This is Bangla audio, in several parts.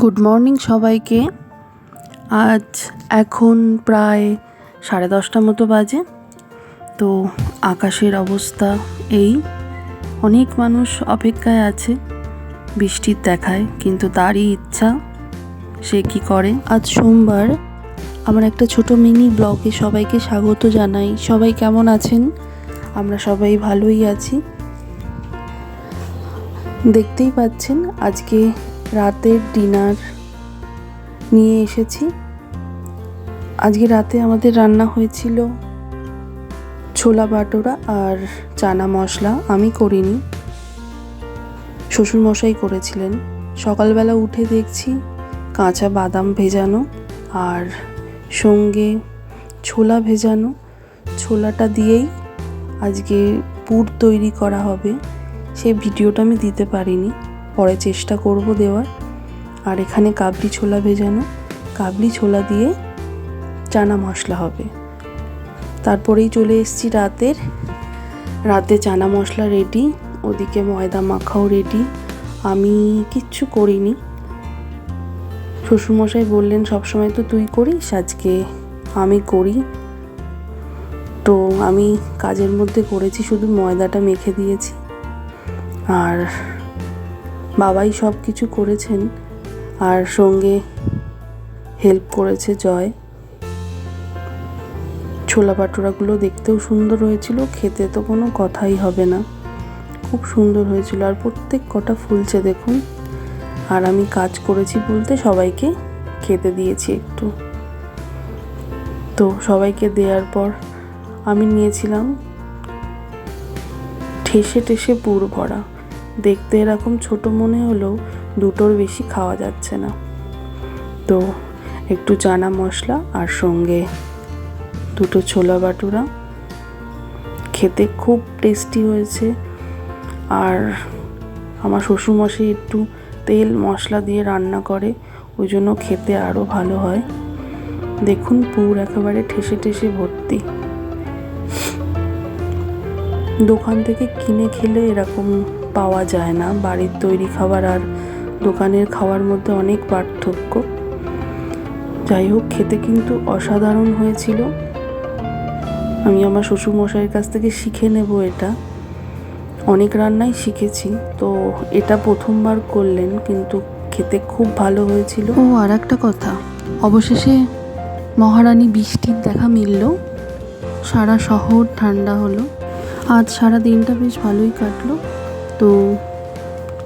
গুড মর্নিং সবাইকে। আজ এখন প্রায় সাড়ে দশটা মতো বাজে। তো আকাশের অবস্থা এই। অনেক মানুষ অপেক্ষায় আছে বৃষ্টির দেখায়, কিন্তু তারই ইচ্ছা সে কি করে। আজ সোমবার আমার একটা ছোট মিনি ব্লগে সবাইকে স্বাগত জানাই। সবাই কেমন আছেন? আমরা সবাই ভালোই আছি। দেখতেই পাচ্ছেন, আজকে রাতের ডিনার নিয়ে এসেছি। আজকে রাতে আমাদের রান্না হয়েছিল ছোলা বাটোরা আর চানা মশলা। আমি করিনি। শ্বশুরমশাই করেছিলেন। সকালবেলা উঠে দেখছি কাঁচা বাদাম ভেজানো আর সঙ্গে ছোলা ভেজানো। ছোলাটা দিয়েই আজকে পুর তৈরি করা হবে। সেই ভিডিওটা আমি দিতে পারিনি। পরে চেষ্টা করব দেওয়ার। আর এখানে কাবলি ছোলা ভেজানো। কাবলি ছোলা দিয়ে চানা মশলা হবে। তারপরেই চলে এসেছি রাতের। রাতে চানা মশলা রেডি ওদিকে ময়দা মাখাও রেডি আমি কিচ্ছু করিনি। শ্বশুরমশাই বললেন সবসময় তো তুই করিস, আজকে আমি করি। তো আমি কাজের মধ্যে করেছি, শুধু ময়দাটা মেখে দিয়েছি। আর বাবাই সব কিছু করেছেন আর সঙ্গে হেল্প করেছে জয়। ছোলা পাটোরাগুলো দেখতেও সুন্দর হয়েছিল, খেতে তো কোনো কথাই হবে না। খুব সুন্দর হয়েছিল আর প্রত্যেক কটা ফুলছে দেখুন। আর আমি কাজ করেছি বলতে সবাইকে খেতে দিয়েছি একটু। তো সবাইকে দেওয়ার পর আমি নিয়েছিলাম ঠেসে ঠেসে পুর ভরা। দেখতে এরকম ছোট মনে হলেও দুটোর বেশি খাওয়া যাচ্ছে না। তো একটু চানা মশলা আর সঙ্গে দুটো ছোলা বাটুরা। খেতে খুব টেস্টি হয়েছে। আর আমার শ্বশুরমশাই একটু তেল মশলা দিয়ে রান্না করে, ওই জন্য খেতে আরও ভালো হয়। দেখুন পুর একেবারে ঠেসে ঠেসে ভর্তি। দোকান থেকে কিনে খেলে এরকম পাওয়া যায় না। বাড়ির তৈরি খাবার আর দোকানের খাওয়ার মধ্যে অনেক পার্থক্য। যাই হোক, খেতে কিন্তু অসাধারণ হয়েছিল। আমি আমার শ্বশুরমশাইয়ের কাছ থেকে শিখে নেব এটা। অনেক রান্নাই শিখেছি, তো এটা প্রথমবার করলেন, কিন্তু খেতে খুব ভালো হয়েছিল। ও আর একটা কথা। অবশেষে মহারানী বৃষ্টির দেখা মিলল। সারা শহর ঠান্ডা হলো। আজ সারা দিনটা বেশ ভালোই কাটলো। তো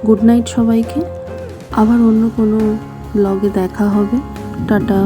গুড নাইট সবাইকে। আবার অন্য কোনো ব্লগে দেখা হবে। টাটা।